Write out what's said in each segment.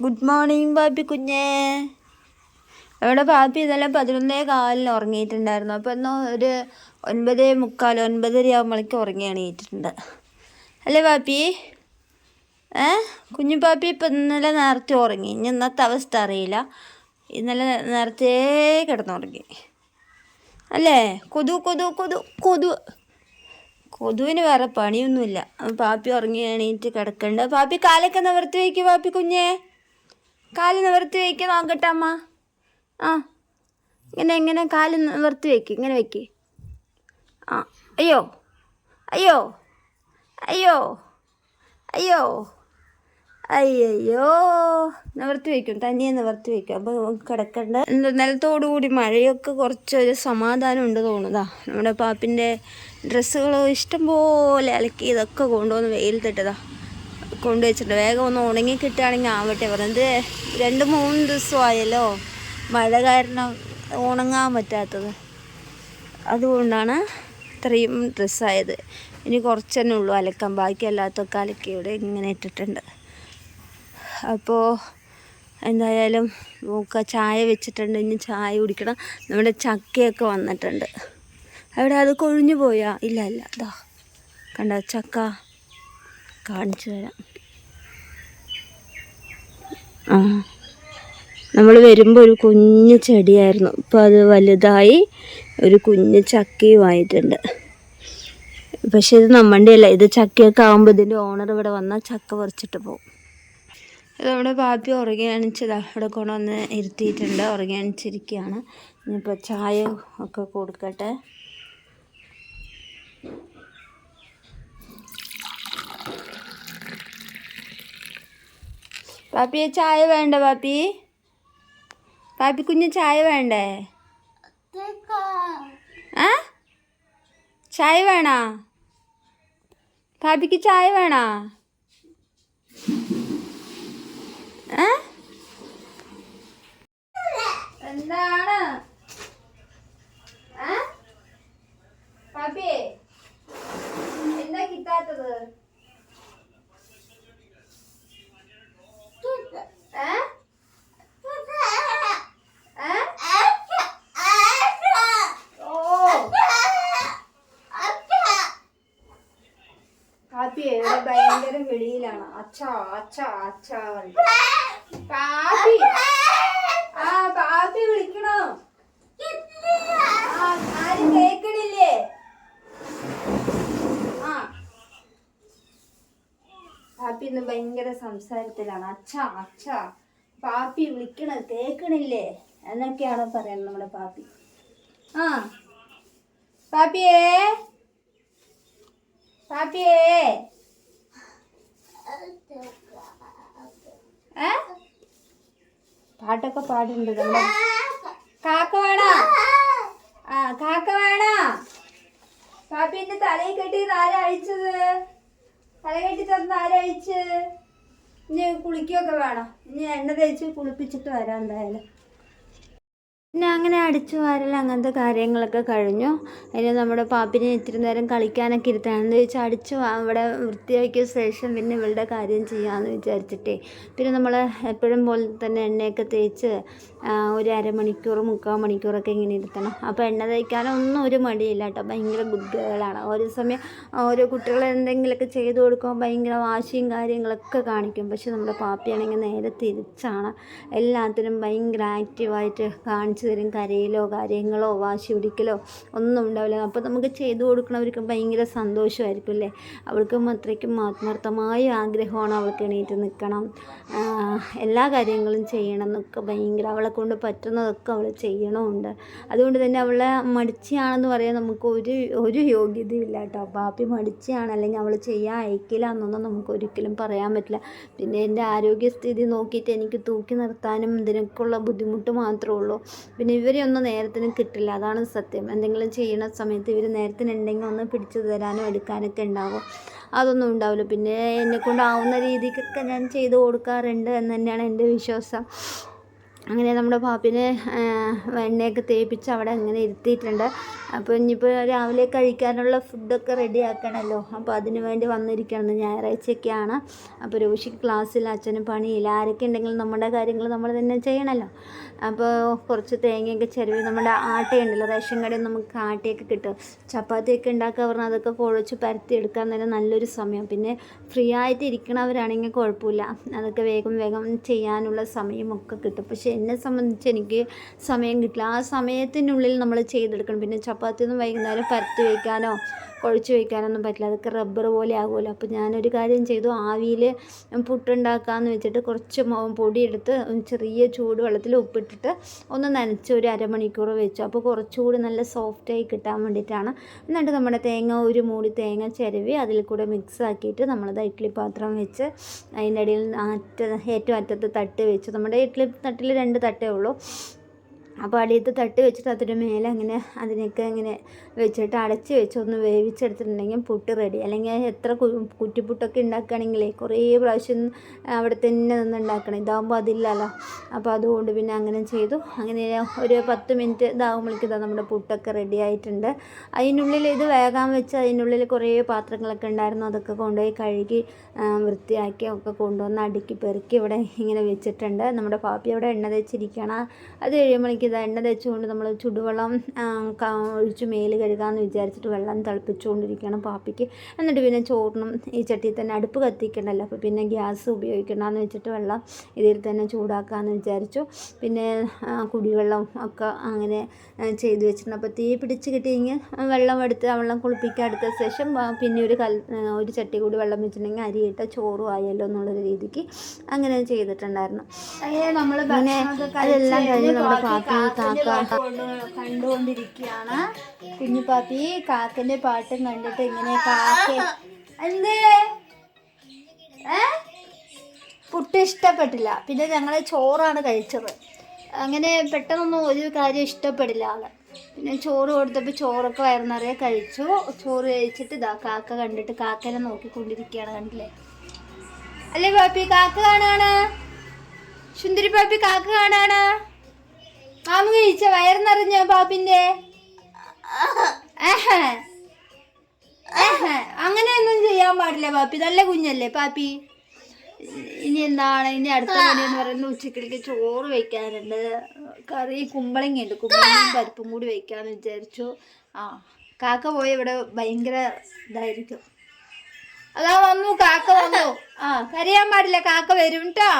Good morning ബാബി കുഞ്ഞേ. അവിടെ പാപ്പി ഇന്നലെ പതിനൊന്നേ കാലിന് ഉറങ്ങിയിട്ടുണ്ടായിരുന്നു. അപ്പോൾ ഇന്ന് ഒരു ഒൻപത് മുക്കാൽ ഒൻപതര ആകുമ്പോഴേക്ക് ഉറങ്ങി എണീറ്റിട്ടുണ്ട്. അല്ലേ പാപ്പി ഏ? കുഞ്ഞു പാപ്പി ഇപ്പം ഇന്നലെ നേരത്തെ ഉറങ്ങി. ഇനി ഇന്നത്തെ അവസ്ഥ അറിയില്ല. ഇന്നലെ നേരത്തെ കിടന്നുറങ്ങി. അല്ലേ? കൊതു കൊതു കൊതു കൊതു. കൊതുവിന് വേറെ പണിയൊന്നുമില്ല. പാപ്പി ഉറങ്ങി എണീറ്റ് കിടക്കണ്ട. പാപ്പി കാലൊക്കെ നിവർത്തി വയ്ക്കും പാപ്പി കുഞ്ഞേ. കാൽ നിവർത്തി വയ്ക്ക് നോക്കട്ടെ അമ്മ. ആ ഇങ്ങനെ എങ്ങനെ കാൽ നിവർത്തി വയ്ക്ക് ഇങ്ങനെ വയ്ക്ക് ആ അയ്യോ അയ്യോ അയ്യോ അയ്യോ അയ്യോ നിവർത്തി വയ്ക്കും തനിയെ നിവർത്തി വയ്ക്കും അപ്പോൾ കിടക്കണ്ട. നിലത്തോടുകൂടി മഴയൊക്കെ കുറച്ചൊരു സമാധാനം ഉണ്ട് തോന്നുന്നതാ നമ്മുടെ പാപ്പിന്റെ ഡ്രസ്സുകൾ ഇഷ്ടംപോലെ അലക്കി ഇതൊക്കെ കൊണ്ടുവന്ന് വെയിലത്തിട്ടതാ. കൊണ്ടുവച്ചിട്ടുണ്ട് വേഗം ഒന്ന് ഉണങ്ങി കിട്ടുകയാണെങ്കിൽ ആവട്ടെ. പറഞ്ഞത് രണ്ട് മൂന്ന് ദിവസമായല്ലോ. മഴ കാരണം ഉണങ്ങാൻ പറ്റാത്തത്. അതുകൊണ്ടാണ് ഇത്രയും ഡ്രസ്സായത്. ഇനി കുറച്ച് തന്നെ ഉള്ളൂ. അലക്കാൻ ബാക്കി അല്ലാത്തൊക്കെ അലക്കി ഇവിടെ ഇങ്ങനെ ഇട്ടിട്ടുണ്ട്. അപ്പോൾ എന്തായാലും നോക്കുക ചായ വെച്ചിട്ടുണ്ട്. ഇനി ചായ കുടിക്കണം. നമ്മുടെ ചക്കയൊക്കെ വന്നിട്ടുണ്ട്. അവിടെ അത് കൊഴിഞ്ഞു പോയാ? ഇല്ല ഇല്ല. ഇതാ കണ്ട? ചക്ക. കാണിച്ചു തരാം. ആ. നമ്മൾ വരുമ്പോൾ ഒരു കുഞ്ഞു ചെടിയായിരുന്നു. ഇപ്പോൾ അത് വലുതായി ഒരു കുഞ്ഞു ചക്കയുമായിട്ടുണ്ട് പക്ഷേ ഇത് നമ്മന്റെ അല്ല ഇത് ചക്കയൊക്കെ ആകുമ്പോൾ ഇതിന്റെ ഓണർ ഇവിടെ വന്നാൽ ചക്ക പറിച്ചിട്ട് പോകും ഇത് നമ്മുടെ ബാപ്പി ഉറങ്ങിയണിച്ചതാ. ഇവിടെ കൊണ്ടുവന്ന് ഇരുത്തിയിട്ടുണ്ട്. ഉറങ്ങിയണിച്ചിരിക്കുകയാണ്. ഇനിയിപ്പോൾ ചായ ഒക്കെ കൊടുക്കട്ടെ. പാപ്പിയെ ചായ വേണ്ട പാപ്പി? പാപ്പി കുഞ്ഞ് ചായ വേണ്ടേ? ആ? ചായ വേണോ? പാപ്പിക്ക് ചായ വേണോ? ഏ? എന്താണ് ഏ? പാപ്പിയെ എന്താ കിട്ടാത്തത് ഏ? ഏ? ഓ പാപ്പിയെ ഇവിടെ ഭയങ്കര വെളിയിലാണ് അച്ഛാ അച്ഛാ അച്ഛാ പാപ്പി ആ പാപ്പി വിളിക്കണോ ആ ആരും കേക്കണില്ലേ ആ ഇന്ന് ഭയങ്കര സംസാരത്തിലാണ്. അച്ഛ അച്ഛ പാപ്പി വിളിക്കണ കേക്കണില്ലേ? എന്നൊക്കെയാണ് പറയുന്നത് നമ്മുടെ പാപ്പി. ആ പാപ്പിയേ പാപ്പിയേ. പാട്ടൊക്കെ പാടുന്നുണ്ട് നമ്മുടെ കാക്ക വേണോ? ആ കാക്ക വേണോ? പാപ്പിന്റെ തലയിൽ കെട്ടി ആരാ അഴിച്ചത്? തല കെട്ടി തന്ന ആരാ അഴിച്ച് ഇനി കുളിക്കുകയൊക്കെ വേണം. ഇനി എണ്ണ തേച്ച് കുളിപ്പിച്ചിട്ട് വരാം എന്തായാലും. പിന്നെ അങ്ങനെ അടിച്ചു വാരൽ അങ്ങനത്തെ കാര്യങ്ങളൊക്കെ കഴിഞ്ഞു. അതിന് നമ്മുടെ പാപ്പിനെ ഇത്തിരി നേരം കളിക്കാനൊക്കെ ഇരുത്താണെന്ന് ചോദിച്ചാൽ അടിച്ചു അവിടെ വൃത്തിയാക്കിയ ശേഷം പിന്നെ ഇവളുടെ കാര്യം ചെയ്യാമെന്ന് വിചാരിച്ചിട്ടേ. പിന്നെ നമ്മൾ എപ്പോഴും പോലെ തന്നെ എണ്ണയൊക്കെ തേച്ച് ഒരു അരമണിക്കൂർ മുക്കാൽ മണിക്കൂറൊക്കെ ഇങ്ങനെ ഇരുത്തണം. അപ്പോൾ എണ്ണ തേക്കാനൊന്നും ഒരു മടിയില്ല കേട്ടോ. ഭയങ്കര ഗുഡ് ഗേളാണ്. ഒരു സമയം ഓരോ കുട്ടികൾ എന്തെങ്കിലുമൊക്കെ ചെയ്തു കൊടുക്കുമ്പോൾ ഭയങ്കര വാശിയും കാര്യങ്ങളൊക്കെ കാണിക്കും. പക്ഷേ നമ്മുടെ പാപ്പിയാണെങ്കിൽ നേരെ തിരിച്ചാണ്. എല്ലാത്തിനും ഭയങ്കര ആക്റ്റീവായിട്ട് കാണിച്ചു തരും കരയിലോ കാര്യങ്ങളോ വാശി പിടിക്കലോ ഒന്നും ഉണ്ടാവില്ല. അപ്പോൾ നമുക്ക് ചെയ്തു കൊടുക്കണവർക്ക് ഭയങ്കര സന്തോഷമായിരിക്കും അല്ലേ? അവൾക്കും അത്രയ്ക്കും ആത്മാർത്ഥമായ ആഗ്രഹമാണ് അവൾക്ക് എണീറ്റ് നിൽക്കണം. എല്ലാ കാര്യങ്ങളും ചെയ്യണം എന്നൊക്കെ ഭയങ്കര അവളെ കൊണ്ട് പറ്റുന്നതൊക്കെ അവൾ ചെയ്യണമുണ്ട്. അതുകൊണ്ട് തന്നെ അവളെ മടിച്ചയാണെന്ന് പറയാൻ നമുക്ക് ഒരു ഒരു യോഗ്യതയില്ല കേട്ടോ. പാപ്പി മടിച്ചയാണ് അല്ലെങ്കിൽ അവൾ ചെയ്യാൻ അയക്കില്ല എന്നൊന്നും നമുക്ക് ഒരിക്കലും പറയാൻ പറ്റില്ല. പിന്നെ എന്റെ ആരോഗ്യസ്ഥിതി നോക്കിയിട്ട് എനിക്ക് തൂക്കി നിർത്താനും ഇതിനൊക്കെയുള്ള ബുദ്ധിമുട്ട് മാത്രമേ ഉള്ളൂ. പിന്നെ ഇവരെയൊന്നും നേരത്തിനും കിട്ടില്ല. അതാണ് സത്യം. എന്തെങ്കിലും ചെയ്യണ സമയത്ത് ഇവർ നേരത്തിനുണ്ടെങ്കിൽ ഒന്ന് പിടിച്ചു തരാനോ എടുക്കാനൊക്കെ ഉണ്ടാവും. അതൊന്നും ഉണ്ടാവില്ല. പിന്നെ എന്നെക്കൊണ്ടാവുന്ന രീതിക്കൊക്കെ ഞാൻ ചെയ്തു കൊടുക്കാറുണ്ട് എന്ന് തന്നെയാണ് എന്റെ വിശ്വാസം. അങ്ങനെ നമ്മുടെ പാപ്പിനെ എണ്ണയൊക്കെ തേപ്പിച്ച് അവിടെ അങ്ങനെ ഇരുത്തിയിട്ടുണ്ട്. അപ്പോൾ ഇനിയിപ്പോൾ രാവിലെ കഴിക്കാനുള്ള ഫുഡൊക്കെ റെഡി ആക്കണമല്ലോ. അപ്പോൾ അതിന് വേണ്ടി വന്നിരിക്കണം ഞായറാഴ്ചയൊക്കെയാണ്. അപ്പോൾ രോഷിക്ക് ക്ലാസ്സിൽ അച്ഛന് പണിയില്ല. ആരൊക്കെ ഉണ്ടെങ്കിലും നമ്മുടെ കാര്യങ്ങൾ നമ്മൾ തന്നെ ചെയ്യണമല്ലോ. അപ്പോൾ കുറച്ച് തേങ്ങയൊക്കെ ചിരവി നമ്മുടെ ആട്ടയുണ്ടല്ലോ റേഷൻ കടയിൽ നമുക്ക് ആട്ടയൊക്കെ കിട്ടും. ചപ്പാത്തിയൊക്കെ ഉണ്ടാക്കുക പറഞ്ഞാൽ അതൊക്കെ കുഴച്ച് പരത്തി എടുക്കാൻ തന്നെ നല്ലൊരു സമയം. പിന്നെ ഫ്രീ ആയിട്ട് ഇരിക്കണവരാണെങ്കിൽ കുഴപ്പമില്ല. അതൊക്കെ വേഗം വേഗം ചെയ്യാനുള്ള സമയമൊക്കെ കിട്ടും. പക്ഷേ എന്നെ സംബന്ധിച്ച് എനിക്ക് സമയം കിട്ടില്ല. ആ സമയത്തിനുള്ളിൽ നമ്മൾ ചെയ്തെടുക്കണം. പിന്നെ ചപ്പാത്തി ഒന്നും വൈകുന്നേരം പരത്തി വയ്ക്കാനോ കുഴച്ച് വയ്ക്കാനൊന്നും പറ്റില്ല. അതൊക്കെ റബ്ബർ പോലെ ആകുമല്ലോ. അപ്പോൾ ഞാനൊരു കാര്യം ചെയ്തു. ആവിയിൽ പുട്ടുണ്ടാക്കാമെന്ന് വെച്ചിട്ട് കുറച്ച് പൊടിയെടുത്ത് ചെറിയ ചൂടുവെള്ളത്തിൽ ഉപ്പിട്ടിട്ട് ഒന്ന് നനച്ച് ഒരു അരമണിക്കൂർ വെച്ചു. അപ്പോൾ കുറച്ചുകൂടി നല്ല സോഫ്റ്റായി കിട്ടാൻ വേണ്ടിയിട്ടാണ്. എന്നിട്ട് നമ്മുടെ തേങ്ങ ഒരു മൂടി തേങ്ങ ചിരവി അതിൽ കൂടെ മിക്സ് ആക്കിയിട്ട് നമ്മളത് ഇഡ്ഡലി പാത്രം വെച്ച് അതിന്റെ ഇടയിൽ അറ്റ ഏറ്റവും അറ്റത്ത് തട്ട് വെച്ച്. നമ്മുടെ ഇഡ്ഡലി തട്ടിൽ രണ്ട് തട്ടേ ഉള്ളൂ. അപ്പോൾ അടിയത്ത് തട്ടി വെച്ചിട്ട് അതിന് മേലെ അങ്ങനെ അതിനൊക്കെ ഇങ്ങനെ വെച്ചിട്ട് അടച്ച് വെച്ച് ഒന്ന് വേവിച്ചെടുത്തിട്ടുണ്ടെങ്കിൽ പുട്ട് റെഡി അല്ലെങ്കിൽ എത്ര കുറ്റിപ്പുട്ടൊക്കെ ഉണ്ടാക്കുകയാണെങ്കിലേ കുറേ പ്രാവശ്യം അവിടെ തന്നെ നിന്ന് ഉണ്ടാക്കണം. ഇതാകുമ്പോൾ അതില്ലല്ലോ. അപ്പോൾ അതുകൊണ്ട് പിന്നെ അങ്ങനെ ചെയ്തു. അങ്ങനെ ഒരു പത്ത് മിനിറ്റ് ഇതാകുമ്പോഴേക്കും ഇതാ നമ്മുടെ പുട്ടൊക്കെ റെഡി ആയിട്ടുണ്ട്. അതിനുള്ളിൽ ഇത് വേകാൻ വെച്ച് അതിനുള്ളിൽ കുറേ പാത്രങ്ങളൊക്കെ ഉണ്ടായിരുന്നു. അതൊക്കെ കൊണ്ടുപോയി കഴുകി വൃത്തിയാക്കി ഒക്കെ കൊണ്ടുവന്ന് അടുക്കി പെറുക്കി ഇവിടെ ഇങ്ങനെ വെച്ചിട്ടുണ്ട്. നമ്മുടെ പാപ്പി അവിടെ എണ്ണ തേച്ചിരിക്കണം അത് കഴിയുമ്പോഴേക്കും ഇത് എണ്ണ തേച്ചുകൊണ്ട് നമ്മൾ ചുടുവെള്ളം ഒഴിച്ച് മേൽ കഴുകാമെന്ന് വിചാരിച്ചിട്ട് വെള്ളം തിളപ്പിച്ചുകൊണ്ടിരിക്കണം പാപ്പിക്ക്. എന്നിട്ട് പിന്നെ ചോറിനും ഈ ചട്ടിയിൽ തന്നെ അടുപ്പ് കത്തിക്കണ്ടല്ലോ. അപ്പോൾ പിന്നെ ഗ്യാസ് ഉപയോഗിക്കണ്ടെന്ന് വെച്ചിട്ട് വെള്ളം ഇതിൽ തന്നെ ചൂടാക്കാമെന്ന് വിചാരിച്ചു. പിന്നെ കുടിവെള്ളം ഒക്കെ അങ്ങനെ ചെയ്തു വെച്ചിട്ടുണ്ട്. അപ്പോൾ തീ പിടിച്ച് കിട്ടിയെങ്കിൽ വെള്ളം എടുത്ത് ആ വെള്ളം കുളിപ്പിക്കാൻ എടുത്ത ശേഷം പിന്നെ ഒരു കൽ ഒരു ചട്ടി കൂടി വെള്ളം വെച്ചിട്ടുണ്ടെങ്കിൽ അരിയിട്ട ചോറും ആയല്ലോ എന്നുള്ളൊരു രീതിക്ക് അങ്ങനെ ചെയ്തിട്ടുണ്ടായിരുന്നു. അങ്ങനെ അതെല്ലാം കഴിഞ്ഞ് നമ്മുടെ ബാക്കി കണ്ടുകൊണ്ടിരിക്കുകയാണ്. കുഞ്ഞു പാപ്പി കാക്കന്റെ പാട്ടും കണ്ടിട്ട് ഇങ്ങനെ കാക്ക എന്തേ? പുട്ട് ഇഷ്ടപ്പെട്ടില്ല. പിന്നെ ഞങ്ങൾ ചോറാണ് കഴിച്ചത്. അങ്ങനെ പെട്ടെന്നൊന്നും ഒരു കാര്യം ഇഷ്ടപ്പെടില്ല ആൾ. പിന്നെ ചോറ് കൊടുത്തപ്പോൾ ചോറൊക്കെ വയറുന്നറിയെ കഴിച്ചു. ചോറ് കഴിച്ചിട്ട് ഇതാ കാക്ക കണ്ടിട്ട് കാക്കനെ നോക്കിക്കൊണ്ടിരിക്കുകയാണ് കണ്ടില്ലേ? അല്ലേ പാപ്പി? കാക്ക കാണാണ്? സുന്ദരി പാപ്പി കാക്ക കാണാണ്? മാമ കഴിച്ച വയറുന്നറിഞ്ഞ പാപ്പിന്റെ. അങ്ങനെയൊന്നും ചെയ്യാൻ പാടില്ല പാപ്പി നല്ല കുഞ്ഞല്ലേ പാപ്പി ഇനി എന്താണ്? ഇനി അടുത്ത പണി എന്ന് പറയുന്നത് ഉച്ചക്കിലേക്ക് ചോറ് വെക്കാനുണ്ട്. കറി കുമ്പളങ്ങ ഉണ്ട്. കുമ്പളങ്ങയും പരിപ്പും കൂടി വെക്കാന്ന് വിചാരിച്ചു. ആ കാക്ക പോയി ഇവിടെ ഭയങ്കര ഇതായിരിക്കും. അതാ വന്നു കാക്ക വന്നു. ആ കരയാൻ പാടില്ല. കാക്ക വരും കേട്ടോ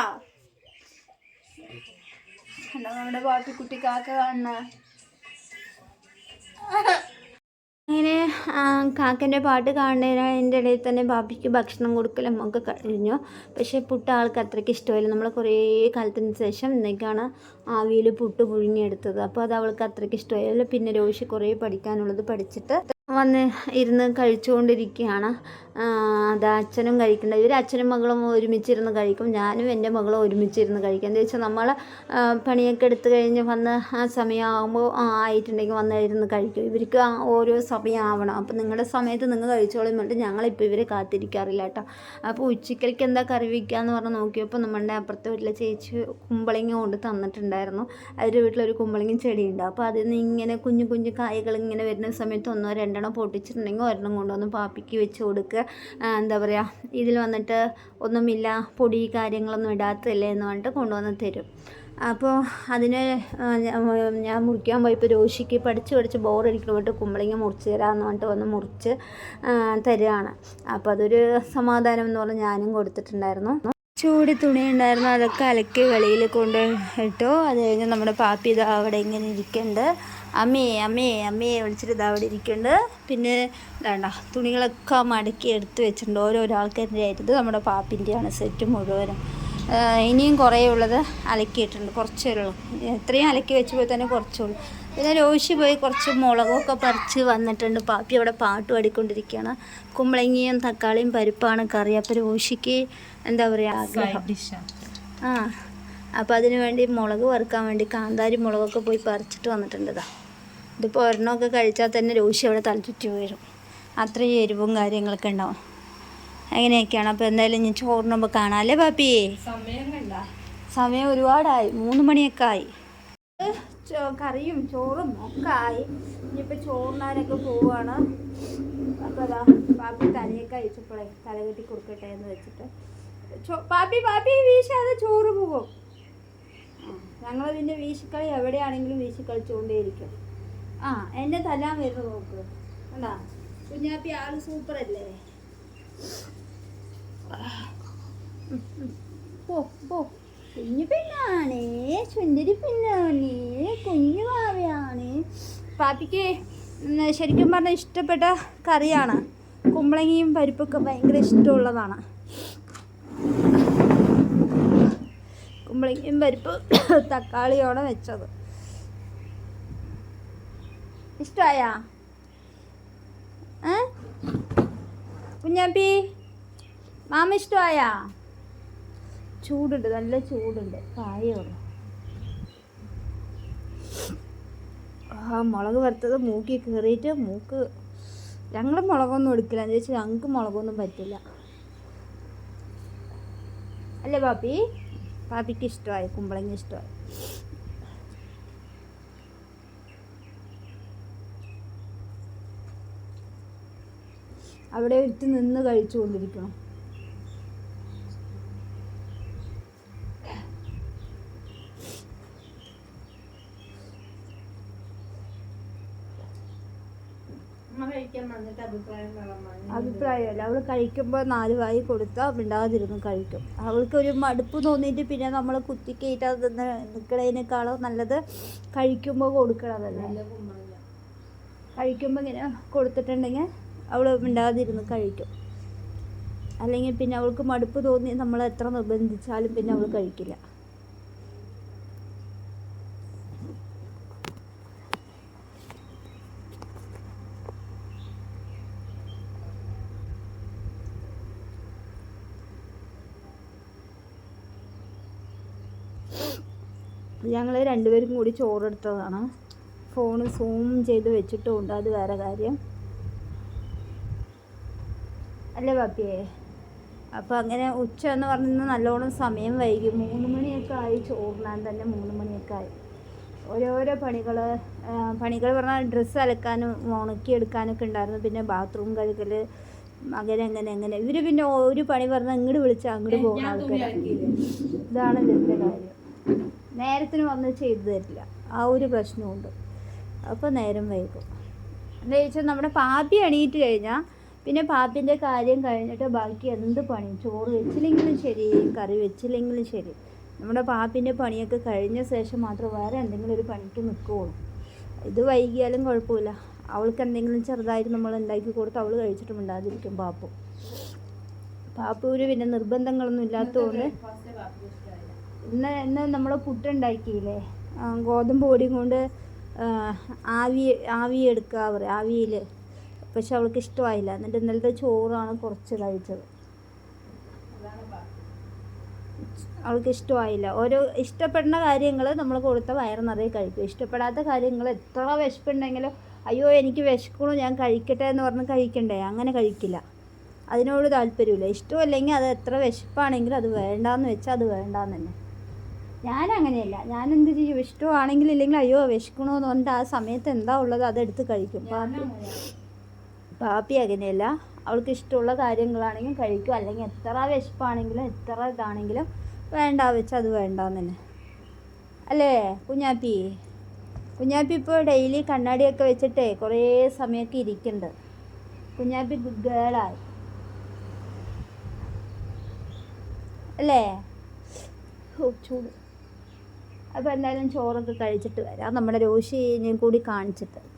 കണ്ടോ? നമ്മുടെ പാപ്പിക്കുട്ടി കാക്ക കാണുന്ന. അങ്ങനെ കാക്കന്റെ പാട്ട് കാണുന്നതിന്റെ ഇടയിൽ തന്നെ ബാബിക്ക് ഭക്ഷണം കൊടുക്കലും ഒക്കെ കഴിഞ്ഞു. പക്ഷേ പുട്ട് ആൾക്ക് അത്രയ്ക്ക് ഇഷ്ടമായില്ല നമ്മൾ കുറേ കാലത്തിന് ശേഷം ഇന്നേക്കാണ് ആവിയിൽ പുട്ട് പുഴുങ്ങിയെടുത്തത്. അപ്പോൾ അത് അവൾക്ക് അത്രയ്ക്ക് ഇഷ്ടമായില്ല. പിന്നെ രോഷി കുറേ പഠിക്കാനുള്ളത് പഠിച്ചിട്ട് വന്ന് ഇരുന്ന് കഴിച്ചുകൊണ്ടിരിക്കുകയാണ്. അത് അച്ഛനും കഴിക്കേണ്ട. ഇവർ അച്ഛനും മകളും ഒരുമിച്ചിരുന്ന് കഴിക്കും. ഞാനും എന്റെ മകളും ഒരുമിച്ചിരുന്ന് കഴിക്കും. എന്താ വെച്ചാൽ നമ്മൾ പണിയൊക്കെ എടുത്തു കഴിഞ്ഞ് വന്ന് ആ സമയമാകുമ്പോൾ ആയിട്ടുണ്ടെങ്കിൽ വന്ന് ഇരുന്ന് കഴിക്കും. ഇവർക്ക് ഓരോ സമയമാവണം അപ്പോൾ നിങ്ങളുടെ സമയത്ത് നിങ്ങൾ കഴിച്ചോളും വേണ്ടി ഞങ്ങളിപ്പോൾ ഇവരെ കാത്തിരിക്കാറില്ല കേട്ടോ. അപ്പോൾ ഉച്ചക്കലേക്ക് എന്താ കറി വയ്ക്കാന്ന് പറഞ്ഞ് നോക്കിയപ്പോൾ നമ്മളുടെ അപ്പുറത്തെ വീട്ടിലെ ചേച്ചി കുമ്പളങ്ങ കൊണ്ട് തന്നിട്ടുണ്ടായിരുന്നു. അവരുടെ വീട്ടിലൊരു കുമ്പളങ്ങ ചെടിയുണ്ട്. അപ്പോൾ അതിൽ നിന്ന് ഇങ്ങനെ കുഞ്ഞു കുഞ്ഞു കായകൾ ഇങ്ങനെ വരുന്ന സമയത്ത് ഒന്നോ രണ്ടെണ്ണം പൊട്ടിച്ചിട്ടുണ്ടെങ്കിൽ ഒരെണ്ണം കൊണ്ടുവന്ന് പാപ്പിക്ക് വെച്ച് കൊടുക്കുക. എന്താ പറയുക ഇതിൽ വന്നിട്ട് ഒന്നുമില്ല പൊടി കാര്യങ്ങളൊന്നും ഇടാത്തല്ലേ എന്ന് പറഞ്ഞിട്ട് കൊണ്ടുവന്ന് തരും. അപ്പോൾ അതിന് ഞാൻ- മുറിക്കാൻ പോയപ്പോൾ രോഷിക്ക് പഠിച്ച് പഠിച്ച് ബോറടിക്കണ പോയിട്ട് കുമ്പളങ്ങ മുറിച്ച് തരാമെന്ന് പറഞ്ഞിട്ട് വന്ന് മുറിച്ച് തരികയാണ് അപ്പോൾ അതൊരു സമാധാനം എന്ന് പറഞ്ഞ് ഞാനും കൊടുത്തിട്ടുണ്ടായിരുന്നു. ചൂടി തുണി ഉണ്ടായിരുന്നു അതൊക്കെ അലക്കി വെളിയിൽ കൊണ്ട് ഇട്ടു. അത് കഴിഞ്ഞ് നമ്മുടെ പാപ്പി ഇത് അവിടെ ഇങ്ങനെ ഇരിക്കുന്നുണ്ട്. അമ്മേ അമ്മേ അമ്മയെ വിളിച്ചിട്ട് ഇതാ അവിടെ ഇരിക്കുന്നുണ്ട്. പിന്നെ വേണ്ട തുണികളൊക്കെ മടക്കി എടുത്ത് വെച്ചിട്ടുണ്ട്. ഓരോരോ ആൾക്കാരുടെ ആയിട്ട് നമ്മുടെ പാപ്പിന്റെയാണ് സെറ്റ് മുഴുവനും. ഇനിയും കുറേ ഉള്ളത് അലക്കിയിട്ടുണ്ട്. കുറച്ചേ ഉള്ളൂ. എത്രയും അലക്കി വെച്ചപ്പോൾ തന്നെ കുറച്ചേ ഉള്ളൂ. പിന്നെ രോഷി പോയി കുറച്ച് മുളകൊക്കെ പറിച്ച് വന്നിട്ടുണ്ട്. പാപ്പി അവിടെ പാട്ട് പാടിക്കൊണ്ടിരിക്കുകയാണ്. കുമ്പളങ്ങിയും തക്കാളിയും പരിപ്പാണ് കറി. അപ്പോൾ രോഷിക്ക് എന്താ പറയുക ആഗ്രഹം. ആ അപ്പോൾ അതിന് വേണ്ടി മുളക് വറുക്കാൻ വേണ്ടി കാന്താരി മുളകൊക്കെ പോയി പറിച്ചിട്ട് വന്നിട്ടുണ്ട് ഇതാ ഇതിപ്പോൾ ഒരെണ്ണമൊക്കെ കഴിച്ചാൽ തന്നെ രോഷി അവിടെ തലചുറ്റി വരും അത്രയും എരിവും കാര്യങ്ങളൊക്കെ ഉണ്ടാവും. അങ്ങനെയൊക്കെയാണ് അപ്പോൾ എന്തായാലും ഞാൻ ചോറിനുമ്പോൾ കാണാം അല്ലേ പാപ്പി? സമയം സമയം ഒരുപാടായി. മൂന്ന് മണിയൊക്കെ ആയി. കറിയും ചോറും ഒക്കെ ആയി. ഇനിയിപ്പോൾ ചോറിനാരൊക്കെ പോവുകയാണ് അപ്പോൾ അതാ പാപ്പി തലയൊക്കെ അയച്ചപ്പോഴേ തല കെട്ടി കൊടുക്കട്ടെ എന്ന് വെച്ചിട്ട്. പാപ്പി പാപ്പി വീശാതെ ചോറ് പോകും ഞങ്ങൾ പിന്നെ വീശിക്കളി എവിടെയാണെങ്കിലും വീശി കളിച്ചുകൊണ്ടേയിരിക്കും ആ എന്നെ തല്ലാൻ വരുന്നു നോക്ക്. കണ്ടാ? കുഞ്ഞാപ്പി ആൾ സൂപ്പർ അല്ലേ. പോ പോ. കുഞ്ഞു പെണ്ണാണേ സുന്ദരി പെണ്ണാണേ കുഞ്ഞു ഭാവയാണ് പാപ്പിക്ക് ശരിക്കും പറഞ്ഞാൽ ഇഷ്ടപ്പെട്ട കറിയാണ്. കുമ്പളങ്ങയും പരിപ്പൊക്കെ ഭയങ്കര ഇഷ്ടമുള്ളതാണ്. കുമ്പളങ്ങയും പരിപ്പ് തക്കാളിയോടെ വെച്ചത്. ഇഷ്ടമായാ കുഞ്ഞാപ്പി മാമ ഇഷ്ടമായാ ചൂടുണ്ട് നല്ല ചൂടുണ്ട്. പായുള്ളൂ ആ മുളക് വറുത്തത് മൂക്കി കയറിയിട്ട് മൂക്ക് ഞങ്ങൾ മുളകൊന്നും എടുക്കില്ല. എന്ന് ചോദിച്ചാൽ ഞങ്ങൾക്ക് മുളകൊന്നും പറ്റില്ല. അല്ലേ പാപ്പി? പാപ്പിക്ക് ഇഷ്ടമായി കുമ്പളങ്ങ ഇഷ്ടമായി അവിടെ ഇട്ട് നിന്ന് കഴിച്ചുകൊണ്ടിരിക്കണം. അഭിപ്രായമല്ല. അവൾ കഴിക്കുമ്പോൾ നാല് വായി കൊടുത്താൽ മിണ്ടാതിരുന്ന് കഴിക്കും. അവൾക്ക് ഒരു മടുപ്പ് തോന്നിയിട്ട് പിന്നെ നമ്മൾ കുത്തിക്കയറ്റാതെ നിൽക്കണതിനേക്കാളും നല്ലത് കഴിക്കുമ്പോൾ കൊടുക്കണതല്ലേ? കഴിക്കുമ്പോൾ ഇങ്ങനെ കൊടുത്തിട്ടുണ്ടെങ്കിൽ അവൾ മിണ്ടാതിരുന്ന് കഴിക്കും. അല്ലെങ്കിൽ പിന്നെ അവൾക്ക് മടുപ്പ് തോന്നി നമ്മൾ എത്ര നിർബന്ധിച്ചാലും പിന്നെ അവൾ കഴിക്കില്ല. ഞങ്ങൾ രണ്ടുപേരും കൂടി ചോറെടുത്തതാണ് ഫോൺ സൂം ചെയ്ത് വെച്ചിട്ടുമുണ്ട്. അത് വേറെ കാര്യം. അല്ലേ പാപ്പിയേ? അപ്പോൾ അങ്ങനെ ഉച്ച എന്ന് പറഞ്ഞാൽ നല്ലോണം സമയം വൈകി. മൂന്ന് മണിയൊക്കെ ആയി ചോറിനാൻ തന്നെ മൂന്ന് മണിയൊക്കെ ആയി. ഓരോരോ പണികൾ പണികൾ പറഞ്ഞാൽ ഡ്രസ്സ് അലക്കാനും ഉണക്കിയെടുക്കാനൊക്കെ ഉണ്ടായിരുന്നു. പിന്നെ ബാത്റൂം കഴുകൽ അങ്ങനെ അങ്ങനെ അങ്ങനെ. ഇവർ പിന്നെ ഒരു പണി പറഞ്ഞാൽ ഇങ്ങോട്ട് വിളിച്ചാൽ അങ്ങോട്ട് പോകുന്ന ആൾക്കാരാണ് ഇതാണ് ഇതിന്റെ കാര്യം. നേരത്തിന് വന്ന് ചെയ്തു തരില്ല. ആ ഒരു പ്രശ്നമുണ്ട് അപ്പോൾ നേരം വൈകും. എന്താ ചോദിച്ചാൽ നമ്മുടെ പാപ്പി അണിയിട്ട് കഴിഞ്ഞാൽ പിന്നെ പാപ്പിന്റെ കാര്യം കഴിഞ്ഞിട്ട് ബാക്കി എന്ത് പണി? ചോറ് വെച്ചില്ലെങ്കിലും ശരി കറി വെച്ചില്ലെങ്കിലും ശരി. നമ്മുടെ പാപ്പിന്റെ പണിയൊക്കെ കഴിഞ്ഞ ശേഷം മാത്രം വേറെ എന്തെങ്കിലും ഒരു പണിക്ക് നിൽക്കുകയുള്ളൂ ഇത് വൈകിയാലും കുഴപ്പമില്ല. അവൾക്ക് എന്തെങ്കിലും ചെറുതായിട്ട് നമ്മൾ ഉണ്ടാക്കി കൊടുത്ത് അവൾ കഴിച്ചിട്ട് മിണ്ടാതിരിക്കും പാപ്പു. പാപ്പൂര് പിന്നെ നിർബന്ധങ്ങളൊന്നും ഇല്ലാത്തതുകൊണ്ട് ഇന്ന് ഇന്ന് നമ്മൾ പുട്ടുണ്ടാക്കിയില്ലേ ഗോതമ്പ് പൊടി കൊണ്ട് ആവി ആവി എടുക്കുക പറയും ആവിയിൽ പക്ഷെ അവൾക്ക് ഇഷ്ടമായില്ല. എന്നിട്ട് ഇന്നലത്തെ ചോറാണ് കുറച്ച് കഴിച്ചത്. അവൾക്ക് ഇഷ്ടമായില്ല. ഓരോ ഇഷ്ടപ്പെടുന്ന കാര്യങ്ങൾ നമ്മൾ കൊടുത്ത വയറ് നിറയെ കഴിക്കും. ഇഷ്ടപ്പെടാത്ത കാര്യങ്ങൾ എത്ര വിശപ്പുണ്ടെങ്കിലും അയ്യോ എനിക്ക് വിശക്കണു ഞാൻ കഴിക്കട്ടെ എന്ന് പറഞ്ഞ് കഴിക്കണ്ടേ? അങ്ങനെ കഴിക്കില്ല. അതിനോട് താല്പര്യമില്ല. ഇഷ്ടമല്ലെങ്കിൽ അത് എത്ര വിശപ്പാണെങ്കിലും അത് വേണ്ടാന്ന് വെച്ചാൽ അത് വേണ്ടാന്ന് തന്നെ. ഞാൻ അങ്ങനെയല്ല. ഞാൻ എന്ത് ചെയ്യും? ഇഷ്ടമാണെങ്കിൽ ഇല്ലെങ്കിൽ അയ്യോ വിശക്കണമെന്ന് പറഞ്ഞിട്ട് ആ സമയത്ത് എന്താ ഉള്ളത്? അതെടുത്ത് കഴിക്കും. പാപ്പി പാപ്പി അങ്ങനെയല്ല. അവൾക്ക് ഇഷ്ടമുള്ള കാര്യങ്ങളാണെങ്കിൽ കഴിക്കും. അല്ലെങ്കിൽ എത്ര വിശപ്പാണെങ്കിലും എത്ര ഇതാണെങ്കിലും വേണ്ട വെച്ചാൽ അത് വേണ്ടാന്ന് തന്നെ. അല്ലേ കുഞ്ഞാപ്പി? കുഞ്ഞാപ്പി ഇപ്പോൾ ഡെയിലി കണ്ണാടിയൊക്കെ വെച്ചിട്ടേ കുറേ സമയമൊക്കെ ഇരിക്കുന്നുണ്ട്. കുഞ്ഞാപ്പി ഗുഡ് ഗേളായി. അല്ലേ? ചൂട്. അപ്പോൾ എന്തായാലും ചോറൊക്കെ കഴിച്ചിട്ട് വരാം. നമ്മുടെ രോഷിനെയും കൂടി കാണിച്ചിട്ട്.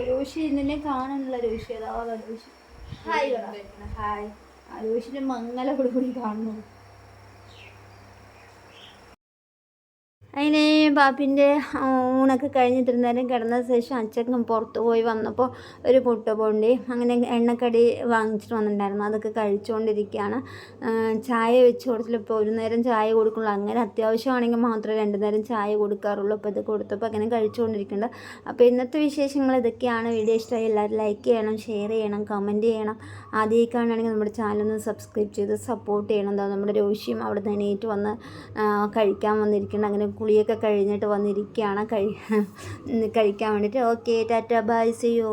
രോഷി ഇന്നലെ കാണാനുള്ള രോഷി അതാ രോഷി ഹായ്. ഹായ്. ആ രോഷിന്റെ മംഗലോട് കൂടി കാണുന്നു അതിന് പാപ്പിന്റെ ഊണൊക്കെ കഴിഞ്ഞിട്ടിരുന്നാലും കിടന്ന ശേഷം അച്ഛൻ പുറത്ത് പോയി വന്നപ്പോൾ ഒരു പുട്ട് അങ്ങനെ എണ്ണക്കടി വാങ്ങിച്ചിട്ട് വന്നിട്ടുണ്ടായിരുന്നു. അതൊക്കെ കഴിച്ചുകൊണ്ടിരിക്കുകയാണ്. ചായ വെച്ച് കൊടുത്തില്ല ഇപ്പോൾ ഒരു നേരം ചായ കൊടുക്കുള്ളൂ. അങ്ങനെ അത്യാവശ്യമാണെങ്കിൽ മാത്രമേ രണ്ട് നേരം ചായ കൊടുക്കാറുള്ളൂ. അപ്പോൾ ഇത് കൊടുത്തപ്പോൾ അങ്ങനെ കഴിച്ചുകൊണ്ടിരിക്കുന്നുണ്ട്. അപ്പോൾ ഇന്നത്തെ വിശേഷങ്ങൾ ഇതൊക്കെയാണ്. വീഡിയോ ഇഷ്ടമായി എല്ലാവരും ലൈക്ക് ചെയ്യണം ഷെയർ ചെയ്യണം കമന്റ് ചെയ്യണം. ആദ്യമായി കാണുകയാണെങ്കിൽ നമ്മുടെ ചാനലൊന്ന് സബ്സ്ക്രൈബ് ചെയ്ത് സപ്പോർട്ട് ചെയ്യണം. എന്താ നമ്മുടെ രോഷിയും അവിടെ നിന്ന് എണീറ്റ് വന്ന് കഴിക്കാൻ വന്നിരിക്കുന്നുണ്ട്. അങ്ങനെ കുളിയൊക്കെ കഴിഞ്ഞിട്ട് വന്നിരിക്കുകയാണ്. കഴി കഴിക്കാൻ വേണ്ടിയിട്ട്. Okay tata bye see you